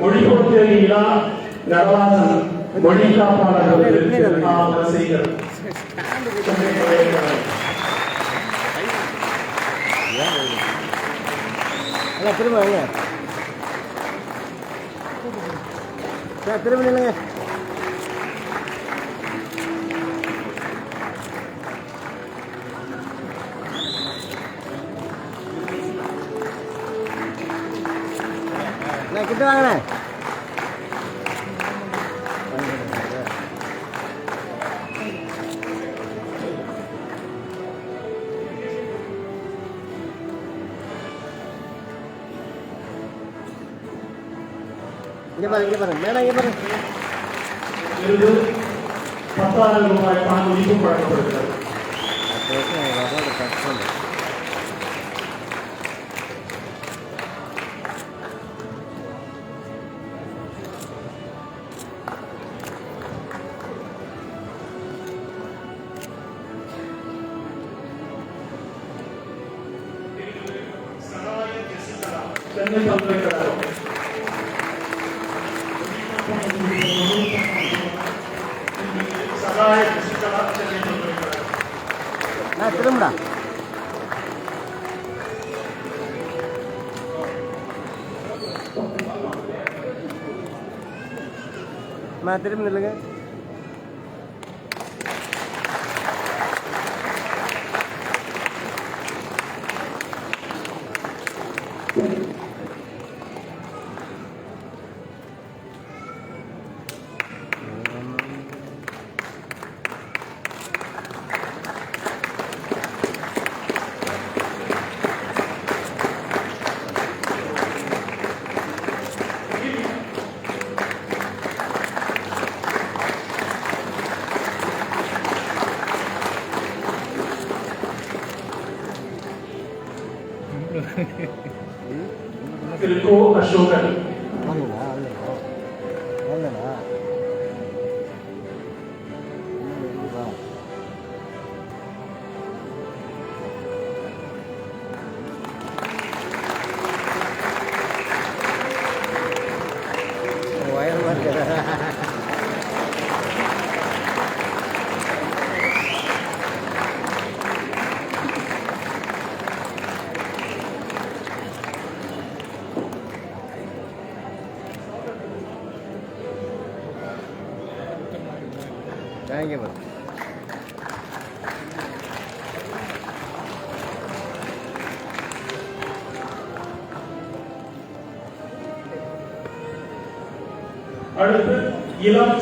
மொழிபோக்கு விழா நடராஜன் மொழி காப்பாளர்கள் ஆலோசகர் அண்ணா திரும்ப திரும்ப நில்லுங்க. கிட்ட வாங்கண்ணே. இங்கே பாருங்க இங்கே பாருங்க மேடம் இங்கே பாருங்க விருது பத்தாயிரம் ரூபாய் பண மதிப்பு வழங்கப்படுகிறது. நான் திரும்பி நில்லுங்க திரு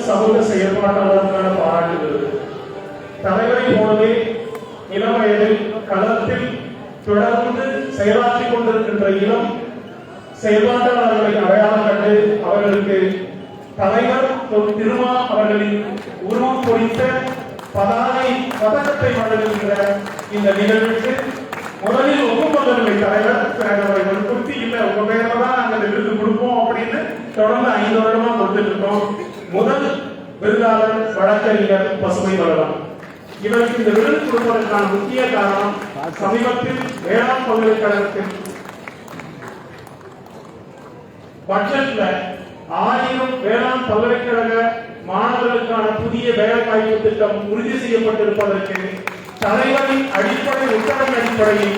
சமூக செயல்பாட்டாளருக்கான பாராட்டு விருது தலைவரை போலவே இளம் வயதில் களத்தில் தொடர்ந்து செயலாற்றிக் கொண்டிருக்கின்ற இளம் செயல்பாட்டாளர்களை அடையாளம் கண்டு அவர்களுக்கு தலைவர் திருமா அவர்களின் உருவம் பொறித்த பதாகை பதக்கத்தை வழங்குகின்ற இந்த நிகழ்வுக்கு முதலில் ஒப்புக்கொள்ளவில்லை தலைவர். பிறகு அவரை வற்புறுத்தி இல்லை உங்க பேரை தான் நாங்க விருது கொடுப்போம் அப்படின்னு தொடர்ந்து ஐந்து வருடமா கொடுத்துட்டு இருக்கோம். முதல் விருதாளர் வழக்கறிஞர் பசுமை வளரம் இவருக்கு இந்த விருது கொடுப்பதற்கான முக்கிய காரணம் சமீபத்தில் வேளாண் பல்கலைக்கழகத்தில் பட்ஜெட்ல ஆயிரம் வேளாண் பல்கலைக்கழக மாணவர்களுக்கான புதிய வேலைவாய்ப்பு திட்டம் உறுதி செய்யப்பட்டிருப்பதற்கு தலைவரின் அடிப்படை உத்தரவின் அடிப்படையில்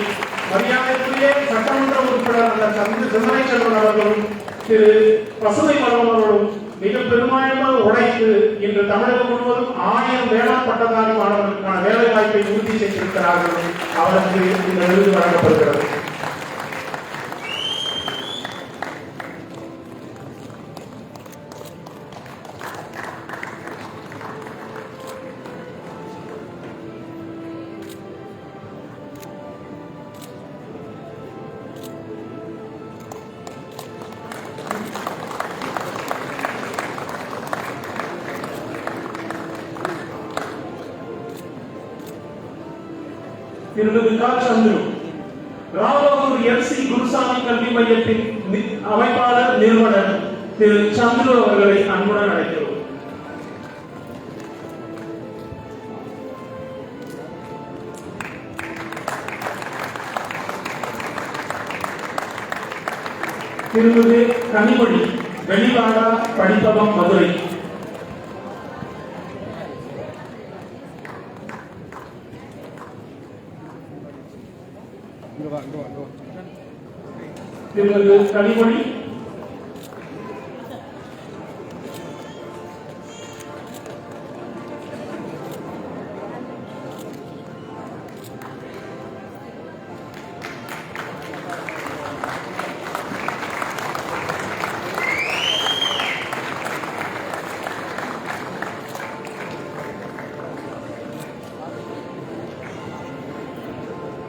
மரியாதைக்குரிய சட்டமன்ற உறுப்பினர் அந்த சந்த சிந்தனை செல்வன் அவர்களும் திரு பசுமை மரம் அவர்களும் மிக பெருமாயமாக உழைத்து இன்று தமிழகம் முழுவதும் ஆயிரம் வேளாண் பட்டதாரி மாணவர்களுக்கான வேலை வாய்ப்பை உறுதி செய்திருக்கிறார்கள். அவருக்கு இந்த விருது வழங்கப்படுகிறது. திருமதி கா சந்துரு ராவலூர் எம்சி குருசாமி கல்வி மையத்தின் அமைப்பாளர் நிறுவனர் திரு சந்துரு அவர்களை அன்புடன் அழைக்கிறோம். திருமதி கனிமொழி வெளிவாடா படிப்பகம் மதுரை இங்கே வா இங்கே வா இங்கே வா திருமிகு கனிமொழி.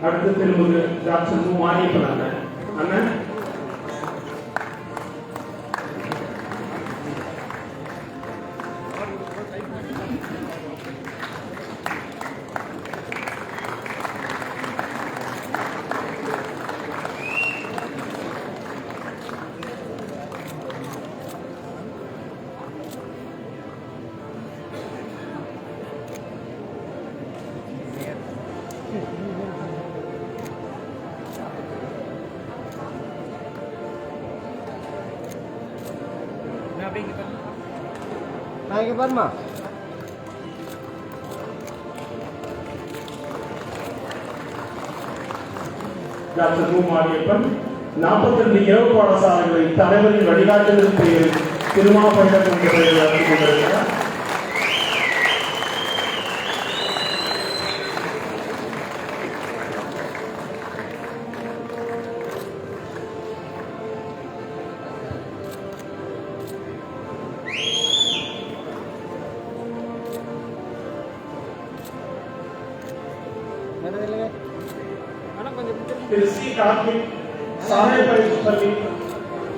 அடுத்து திருமிகு டாக்டர் மாறியப்படாங்க அண்ணன்? இங்கே பாருமா டாக்டர் மு. மாரியப்பன் நாற்பத்தி ரெண்டு இரவு பாடசாலைகளை தலைவரின் வழிகாட்டுதல் பெயரில் திருமாப்பயணம் என்ற பெயரில் நடத்தி கொண்டிருக்கிறார்.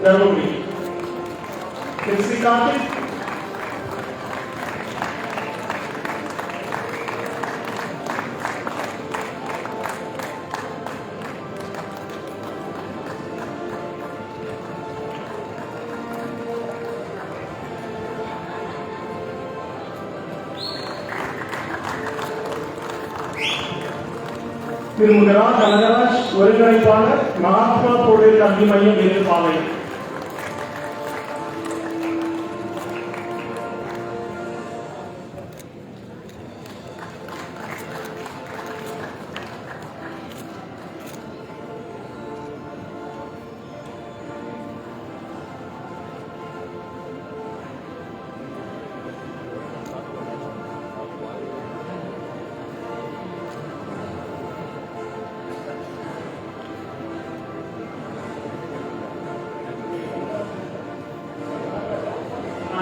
தருமபுரி திரு சி கார்த்திக் திருமுகரா கனகராஜ் ஒருங்கிணைப்பாளர் மகாத்மா தொழில் கல்வி மையம் எதிர்ப்பாவை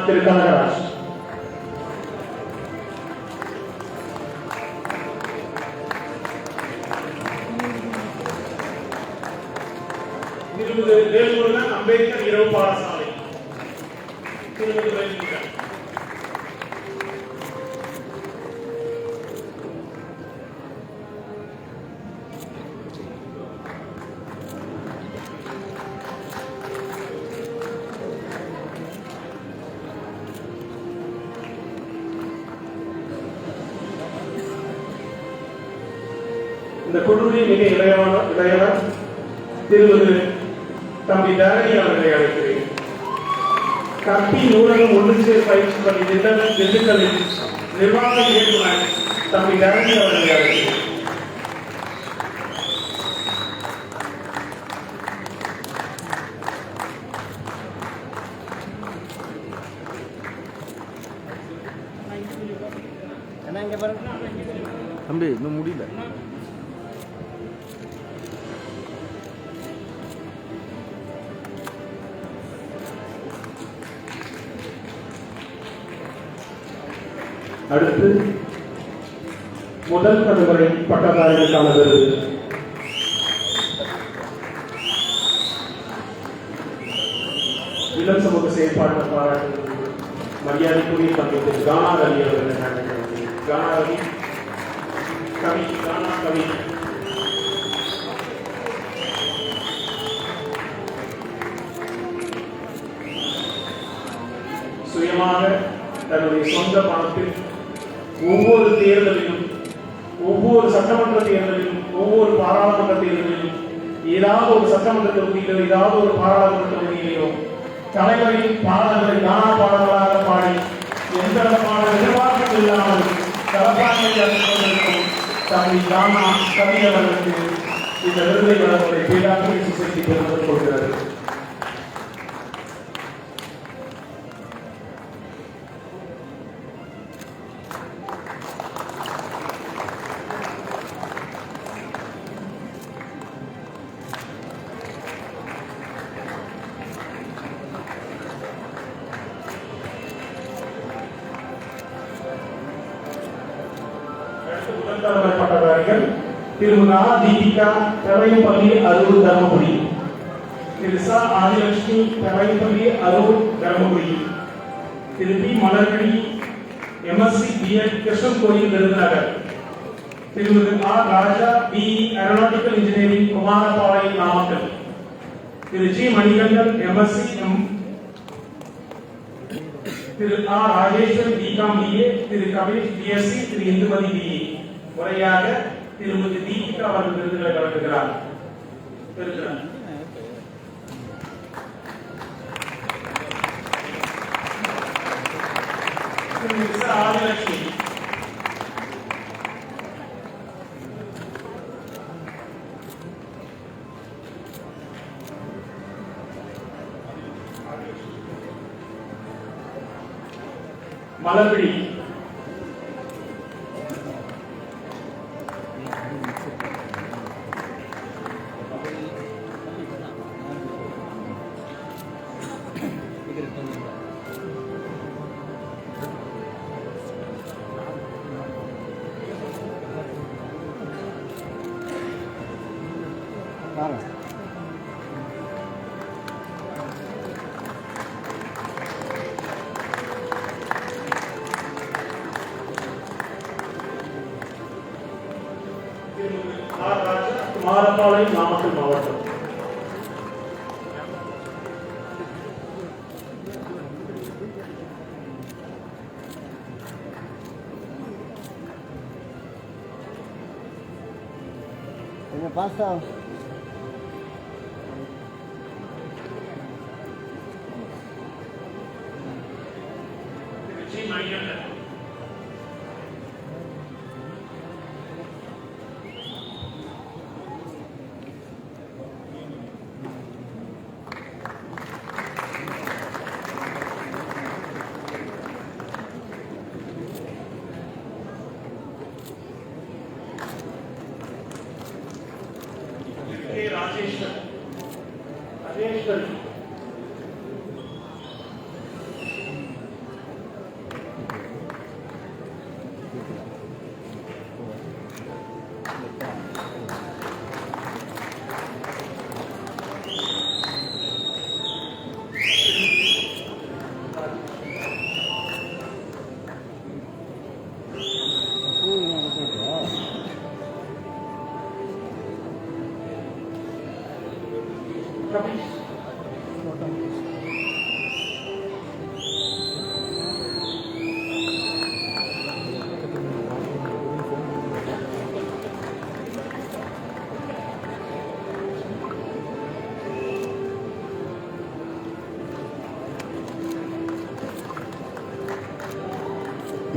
திரு இந்த குழுவில் மிக இளையவன இளையவர் திருமதி தம்பி தரணி அவர்களை அழைக்கிறேன். கப்பி நூலகம் ஒன்று சேர் பயிற்சி பள்ளி திட்ட- திண்டுக்கல்லில் நிர்வாக இயக்குனர் தம்பி தரணி அவர்களை அழைக்கிறேன். முதல் தலைமுறை பட்டதாரிகளுக்கான விருது. இளம் சமூக செயற்பாட்டு பாராட்டு மரியாதைக்குரிய தம்பி திரு கானா ரவி அவர்கள் கானா ரவி கவி கானா கவி. சுயமாக தன்னுடைய சொந்த பணத்தில் ஒவ்வொரு தேர்தலிலும் ஒவ்வொரு சட்டமன்ற தேர்தலிலும் ஒவ்வொரு பாராளுமன்ற தேர்தலிலும் ஏதாவது ஒரு சட்டமன்ற தொகுதியிலோ ஏதாவது ஒரு பாராளுமன்ற தொகுதியிலோ தலைவரின் பாடல்களை நானா பாடல்களாக பாடி எந்த விதமான எதிர்பார்ப்பும் இல்லாமல் சிறப்பாக தம்பி ராமா கவி அவர்களுக்கு இந்த விருதை வழங்குவதை பேராசிரியர் சொசைட்டி பெருமை கொள்கிறது. திருமதி தீபிகா பெரையப்பள்ளி அரூர் தர்மபுரி. திரு ச Adhilakshmi Peraiyapalli Arur Dharmapuri. Thiru P Malarkazhi MSc BEd Krishnan Koil Virudhunagar. Thirumathi R Raja B. Aeronautical engineering Kumarapalayam Namakkal. Thiru. G. Manikandan MSc M. Thiru. R Rajeshwar BCom BA Thiru. Kapil BSc Thiru. Indumathi BA முறையாக திருமதி தீபிகா அவர்கள் விருதுகளை வழங்குகிறார். பெறுகிறார். ஆதிலட்சுமி. மலர்விழி பாருங்க திருமதி R ராஜா குமாரபாளையம் நாமக்கல் மாவட்டம் கொஞ்சம் Mariana.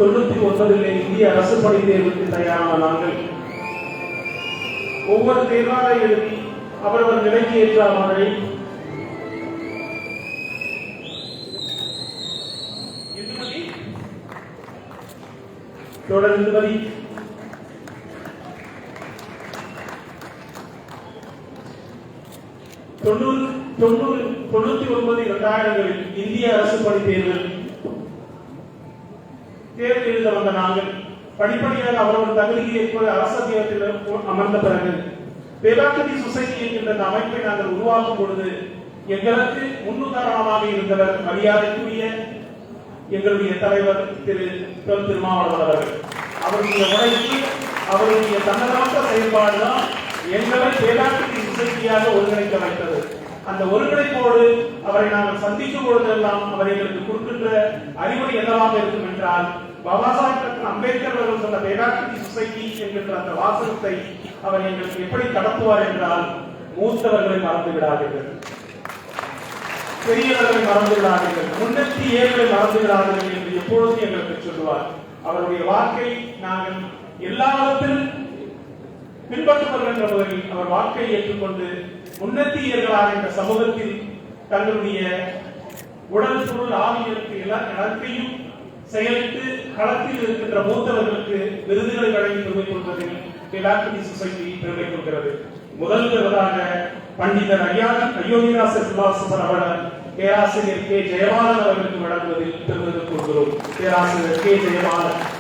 தொண்ணூத்தி ஒன்பதிலே இந்திய அரசு பணி தேர்வுக்கு தயாரான நாங்கள். ஒவ்வொரு தேர்வாக எழுதி அவரவர் நிலைக்கு ஏற்ற மாதிரி இந்துமதி தொடர் தொண்ணூறு தொண்ணூறு தொண்ணூத்தி ஒன்பது இரண்டாயிரங்களில் இந்திய அரசு பணி தேர்வில் தேர்வு எழுத வந்த நாங்கள் படிப்படியாக அவரவர் தகுதியை ஏற்ப அரசியத்தில் அமர்ந்த பிறகு பேராக்கதி சொசைட்டி என்கின்ற அந்த அமைப்பை நாங்கள் உருவாக்கும் பொழுது எங்களுக்கு முன்னுதாரணமாக இருந்தவர் மரியாதைக்குரிய எங்களுடைய தலைவர் திரு தொல் திருமாவளவன் அவர்கள். அவருடைய உழைப்பு அவருடைய தன்னலமற்ற செயல்பாடுதான் எங்களை பேராக்கதி சொசைட்டியாக ஒருங்கிணைக்க வைத்தது. அந்த ஒருங்கிணைப்போடு அவரை நாங்கள் சந்திக்கும் பொழுதெல்லாம் அவர் எங்களுக்கு கொடுக்கின்ற அறிவுரை என்னவாக இருக்கும் என்றால் பாபா சாஹிப் டாக்டர் அம்பேத்கர் அவர்கள் சொன்ன பேராட்சி சொசைட்டி என்கின்ற அந்த வாசகத்தை அவர் எங்களுக்கு எப்படி கடத்துவார் என்றால் மூத்தவர்களை மறந்து விடாதீர்கள். பெரியவர்களை மறந்து விடாதீர்கள். முன்னூத்தி ஏழுகளை மறந்து விடாதீர்கள் என்று எப்பொழுதும் எங்களுக்கு சொல்லுவார். அவருடைய வாக்கை நாங்கள் எல்லாவற்றிலும் பின்பற்றுபவர்கள் என்ற முறையில் அவர் வாக்கை ஏற்றுக்கொண்டு முன்னத்தியர்களாக இந்த சமூகத்தில் தங்களுடைய உடல் பொருள் ஆவியலுக்கு எல்லா நடத்தையும் செயலிட்டு களத்தில் இருக்கின்ற மூத்தவர்களுக்கு விருதுகளை வழங்கி பெருமை கொள்வதில் பிலாக்டி சொசைட்டி பெருமை கொள்கிறது. முதல் விருதாக பண்டிதர் ஐயா அயோத்திதாச சுபாசன் அவர்கள் பேராசிரியர் கே. ஜெயபாலன் அவர்களுக்கு வழங்குவதில் பெருமை கொள்கிறோம். பேராசிரியர் கே. ஜெயபாலன்.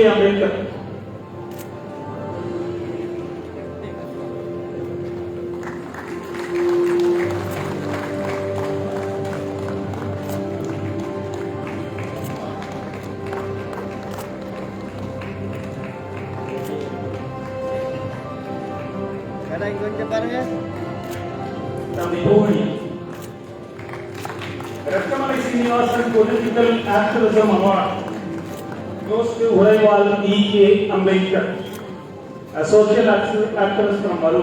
உரைவால் ஈகே அம்பேத்கர் கடை இங்க கொஞ்சம் பாருங்க தம்பி கோவணி Rathnamalai Srinivasan political activism award goes to Uraiwal E.K. Ambedkar. A social activist from Maru.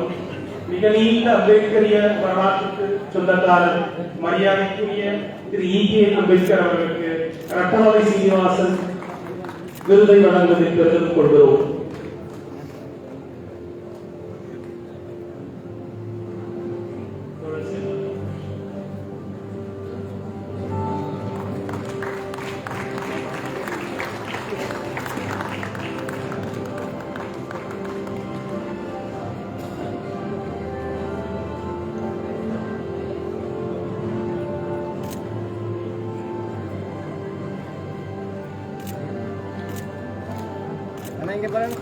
மிக நீண்ட அம்பேத்கரிய வரலாற்றுக்கு சொந்தக்காரர் மரியாதைக்குரிய திரு இ கே அம்பேத்கர் அவர்களுக்கு ரத்னமலை சீனிவாசன் விருதை வழங்குவதை பெருமிதம் கொள்கிறோம் அண்ணா இங்க பாருங்க.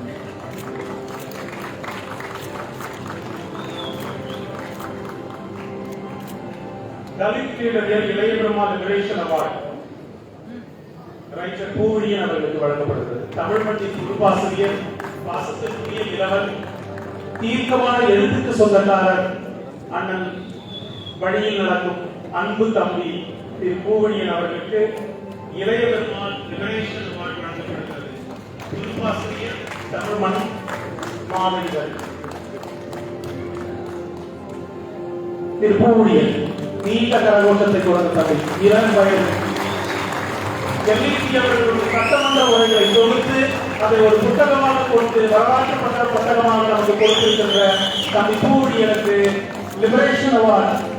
Dalit leader Ilaiya Brahma liberation award writer Poovazhiyan அவர்களுக்கு வழங்கப்படுகிறது. தமிழ் மண்ணின் குருபாசிரியர் பாசத்திற்குரிய இளவன் தீர்க்கமான எழுத்துக்கு சொந்தக்காரர் அண்ணன் வழியில் நடக்கும் அன்பு தம்பி திரு பூவழியன் அவர்களுக்கு இளைய பெருமாள் லிபரேஷன் அவார்டு வழங்கப்படுகிறது. குருபாசிரியர் தமிழ் மாதிரிகள் மாமனிதர் நீண்ட கரகோஷத்தை கொடுத்த தம்பி இரண்டு வயது எல்லிசி அவர்களுடைய சட்டமன்ற உரைகளை தொகுத்து அதை ஒரு புத்தகமாக கொடுத்து வரலாற்று பட்ட புத்தகமாக நமக்கு கொடுத்திருக்கின்ற தம்பி பூழியலுக்கு லிபரேஷன் அவார்டு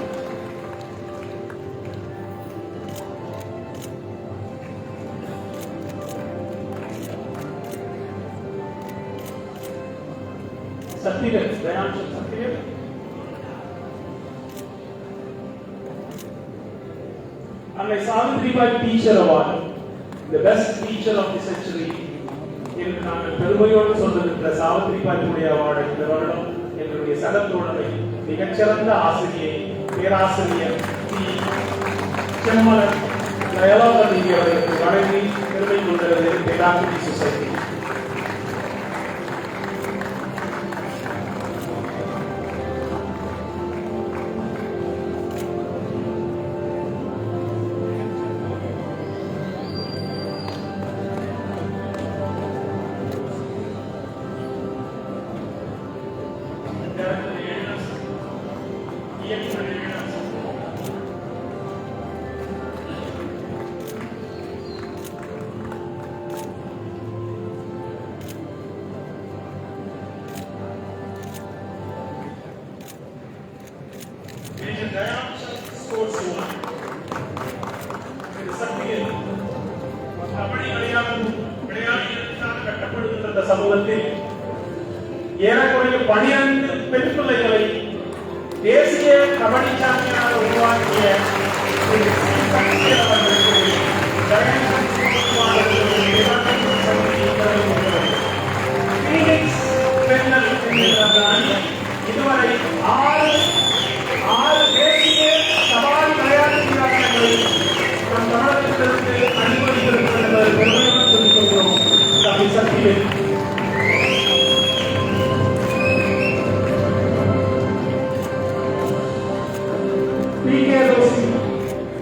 சத்தியர் தயான்ஷ் சத்தியர் அன்னை Savitribai teacher award the best teacher of the century, என்று நாங்கள் பெருமையோடு சொல்லுகின்ற சாவித்ரிபாய் அவார்டு இந்த வருடம் எங்களுடைய சக மிகச்சிறந்த ஆசிரியை பேராசிரியர் டி. செம்மலர் தயாளர் அவர்களுக்கு வழங்கி பெருமை கொண்டது பேராசிரி சொசைட்டி. தேசிய கபடி சாம்பியனாக உருவாக்கிய திரு சி. இதுவரை ஆறு ஆறு தேசிய சவால் விளையாட்டு நம் தமிழகத்திலிருந்து அனுமதித்திருக்கிறது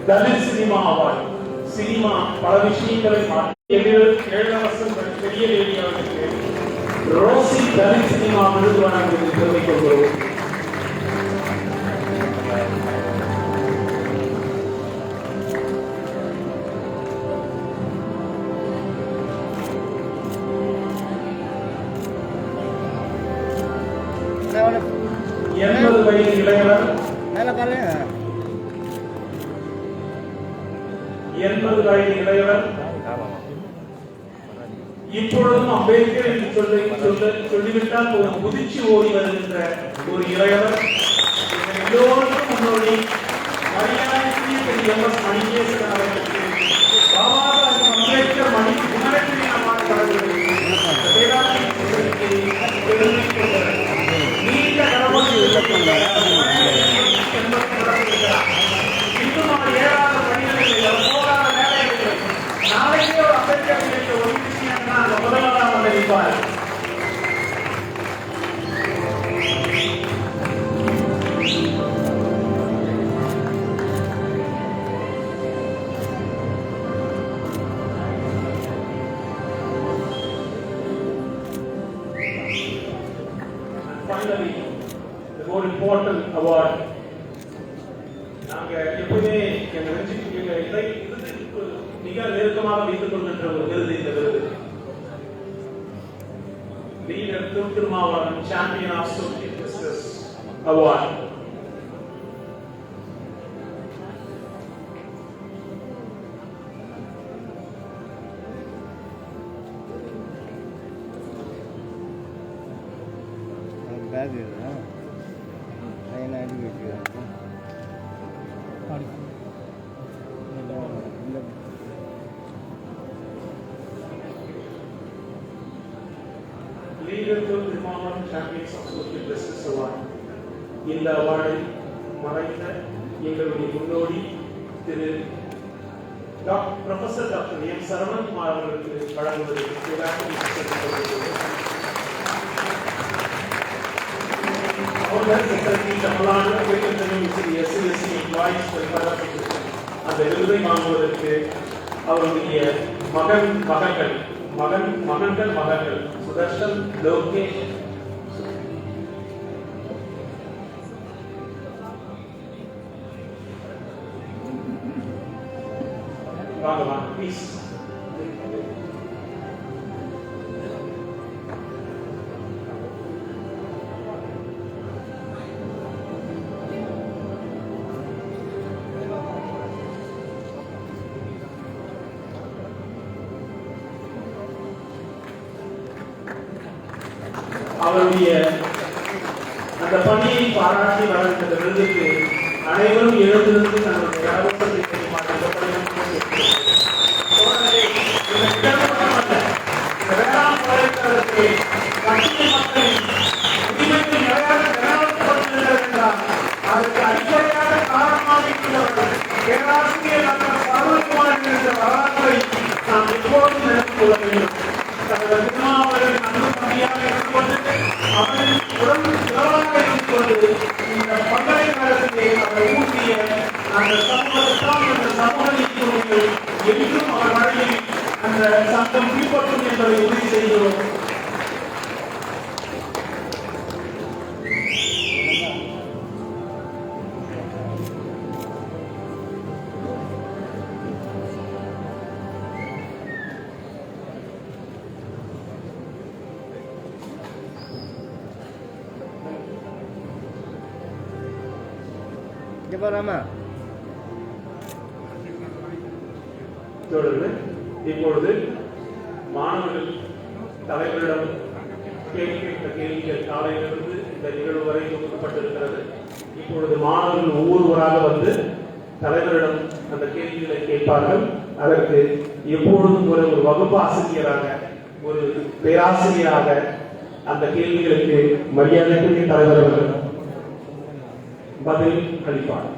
தலித் சினிமா அவார்டு. சினிமா பல விஷயங்களை மாற்றி ஏழு- பெரிய ஏரியாவுக்கு ரோசி தலித் சினிமா விருது வழங்குவதை தெரிவிக்கப்படுவோம் சொல்லிவிட்டால் ஒரு முதிர்ச்சி ஓடி வருகின்ற ஒரு இளையவர் எல்லோருக்கும் முன்னோடி. பேக் இந்த இந்த அவார்டை மறைந்த எங்களுடைய முன்னோடி Thiru doctor professor doctor M Saravanakumar அவர்களுக்கு வழங்குவதற்கு அந்த விருதை வாங்குவதற்கு அவருடைய மகன் மகன்கள் மகன் மகன்கள் மகன்கள் சுதர்ஷன் லோகேஷ் வாங்க வாங்க ப்ளீஸ் அதற்கு அடிப்படையான காரணமாக இருக்கிறவர்கள் பேராசிரியர் டாக்டர் சரவணகுமார் என்ற வரலாற்றை நாம் எப்போதும் நினைத்துக் கொள்ள வேண்டும் தனது திருமாவளவன் அன்பு தம்பியாக இருந்து அவரின் இந்த பல்கலைக்கழகத்திலே அவர் ஊட்டிய அந்த சமூகத்தான் அந்த சமூக என்றும் அவர் வழியில் அந்த சட்டம் பின்பற்றும் என்பதை உறுதி செய்கிறோம். இங்கே போகிறாமா தொடர்ந்து இப்பொழுது மாணவர்கள் தலைவரிடம் கேட்கின்ற கேள்விகள் காலையிலிருந்து இந்த நிகழ்வு வரை தொகுக்கப்பட்டிருக்கிறது இப்பொழுது மாணவர்கள் ஒவ்வொருவராக வந்து தலைவரிடம் அந்த கேள்விகளை கேட்பார்கள். அதற்கு எப்பொழுதும் ஒரு ஒரு வகுப்பு ஆசிரியராக ஒரு பேராசிரியராக அந்த கேள்விகளுக்கு மரியாதைக்குரிய தலைவர் அவர்கள் Badeirinho com.